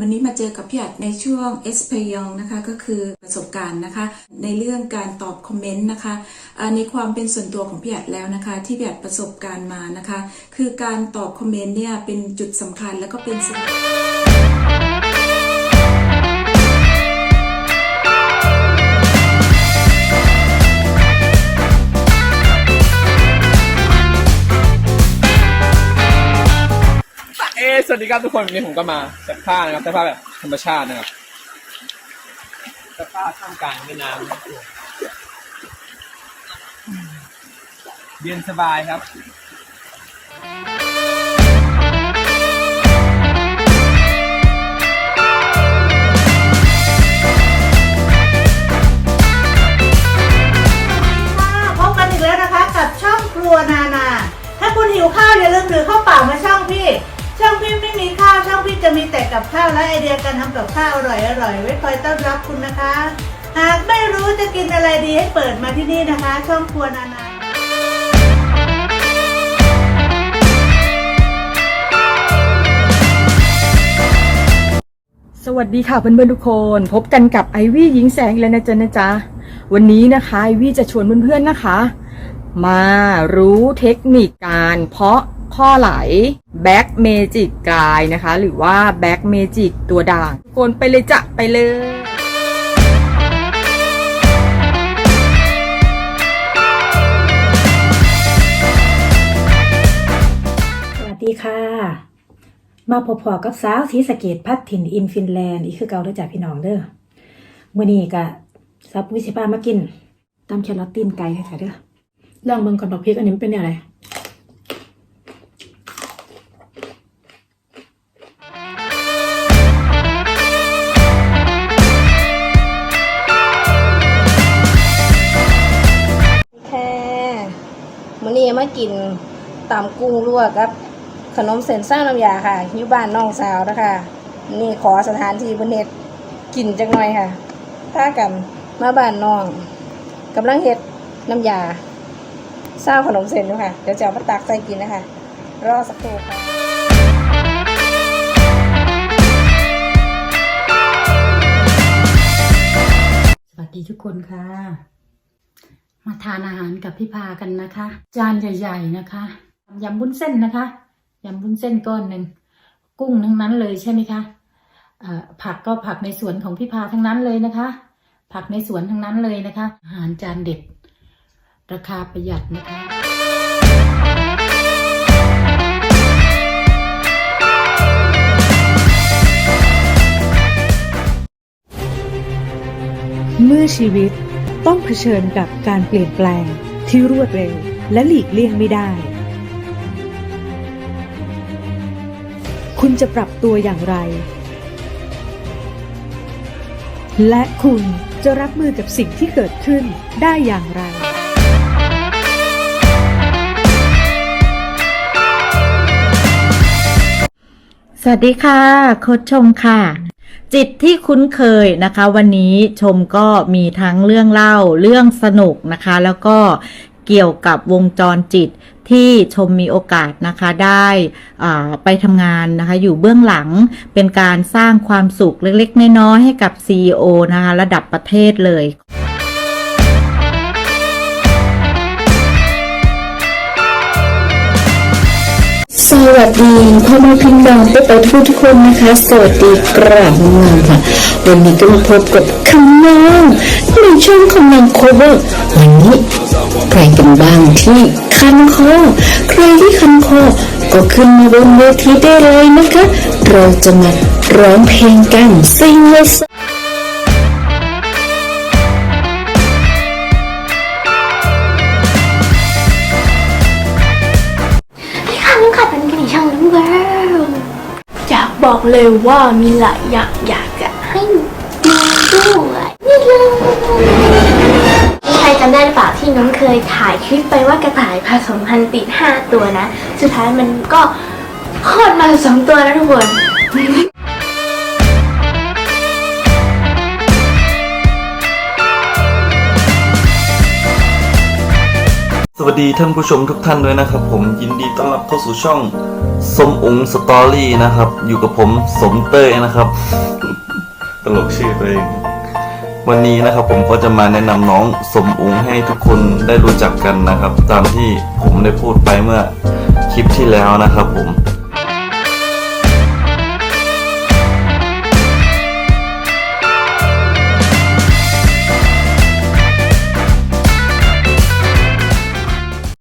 วันนี้มาเจอกับพี่อัดในช่วงเอสเพยองนะคะก็คือประสบการณ์นะคะ ในเรื่องการตอบคอมเมนต์นะคะในความเป็นส่วนตัวของพี่อัดแล้วนะคะ ที่พี่อัดประสบการณ์มานะคะ คือการตอบคอมเมนต์เนี่ยเป็นจุดสำคัญแล้วก็เป็นสิ่ง สวัสดีครับทุกคนวันนี้ผมก็มาเสื้อผ้านะครับเสื้อผ้าแบบธรรมชาตินะครับเสื้อผ้าท่ามกลางแม่น้ำนะครับเย็นสบายครับ จะมีแต่กับข้าวและไอเดียการทำกับข้าวอร่อยอร่อยๆไว้คอยต้อนรับคุณนะคะ หากไม่รู้จะกินอะไรดีให้เปิดมาที่นี่นะคะ ช่องครัวนานาสวัสดีค่ะเพื่อนๆทุกคน พบกันกับไอวี่หญิงแสงแล้วนะจ๊ะนะจ๊ะวันนี้นะคะไอวี่จะชวนเพื่อนๆนะคะ มารู้เทคนิคการเพาะ ข้อไหลแบ็กเมจิกกายนะคะ หรือว่าแบ็กเมจิกตัวด่างทุกคนไปเลยจ้ะไปเลยสวัสดีค่ะ มาพบพอกับสาวสีสเกตพัดถิ่นอินฟินแลนด์อีกคือเก่าเด้อจ้ะพี่น้องเด้อมื้อนี้ก็ซับวิสิพามากินตำแครอทตีนไก่ค่ะเด้อลองเบิ่งก่อนบอกพริกอันนี้มันเป็นแนวไห มื้อนี้มากินตำกุ้งลวกกับ ขนมเส้นสร้างน้ำยาค่ะอยู่บ้านน้องสาวนะคะ นี่ขอสถานที่บนเน็ตกินจักหน่อยค่ะถ้ากันมาบ้านน้องกำลังเฮ็ดน้ำยาสร้างขนมเส้นอยู่ค่ะ เดี๋ยวจะเอามาตักใส่กินนะคะ รอสักครู่ค่ะสวัสดีทุกคนค่ะ มาทานอาหารกับพี่พากันนะคะ จานใหญ่ ๆนะคะยำบุ้นเส้นนะคะยำบุ้นเส้นก้อนหนึ่งกุ้งทั้งนั้นเลยใช่ไหมคะผักก็ผักในสวนของพี่พาทั้งนั้นเลยนะคะ ผักในสวนทั้งนั้นเลยนะคะ อาหารจานเด็ด ราคาประหยัดนะคะเมื่อชีวิต ต้องเผชิญกับการเปลี่ยนแปลงที่รวดเร็วและหลีกเลี่ยงไม่ได้ คุณจะปรับตัวอย่างไร และคุณจะรับมือกับสิ่งที่เกิดขึ้นได้อย่างไรสวัสดีค่ะโคชชมค่ะ จิตที่คุ้นเคยนะคะ วันนี้ชมก็มีทั้งเรื่องเล่าเรื่องสนุกนะคะ แล้วก็เกี่ยวกับวงจรจิตที่ชมมีโอกาสนะคะได้อ่าไปทำงานนะคะอยู่เบื้องหลังเป็นการสร้างความสุขเล็กๆน้อยๆให้กับ CEO นะคะระดับประเทศเลย วัสดีพ่อแม่พี่น้องทุกประทุกทุกคนนะคะ สวัสดีกราบงามค่ะ วันนี้ก็มาพบกับคำน้องในช่วงคำนองโคเวอร์วันนี้ใครกันบ้างที่คันคอใครที่คันคอก็ขึ้นมาบนเวทีได้เลยนะคะ เราจะมาร้องเพลงกันซิงเลย บอกเลยว่ามีหลายอย่างอยากจะให้ดูด้วยนี่เลยใครจำได้หรือเปล่าที่น้องเคยถ่ายคลิปไปว่ากระต่ายผสมพันธุ์ติด 5 ตัวนะ สุดท้ายมันก็คลอดมาสองตัวแล้วทุกคน สวัสดีท่านผู้ชมทุกท่านด้วยนะครับ ผมยินดีต้อนรับเข้าสู่ช่องสมองสตอรี่นะครับ อยู่กับผมสมเต้ยนะครับ ตลกชื่อตัวเอง วันนี้นะครับผมก็จะมาแนะนำน้องสมองให้ทุกคนได้รู้จักกันนะครับ ตามที่ผมได้พูดไปเมื่อคลิปที่แล้วนะครับผม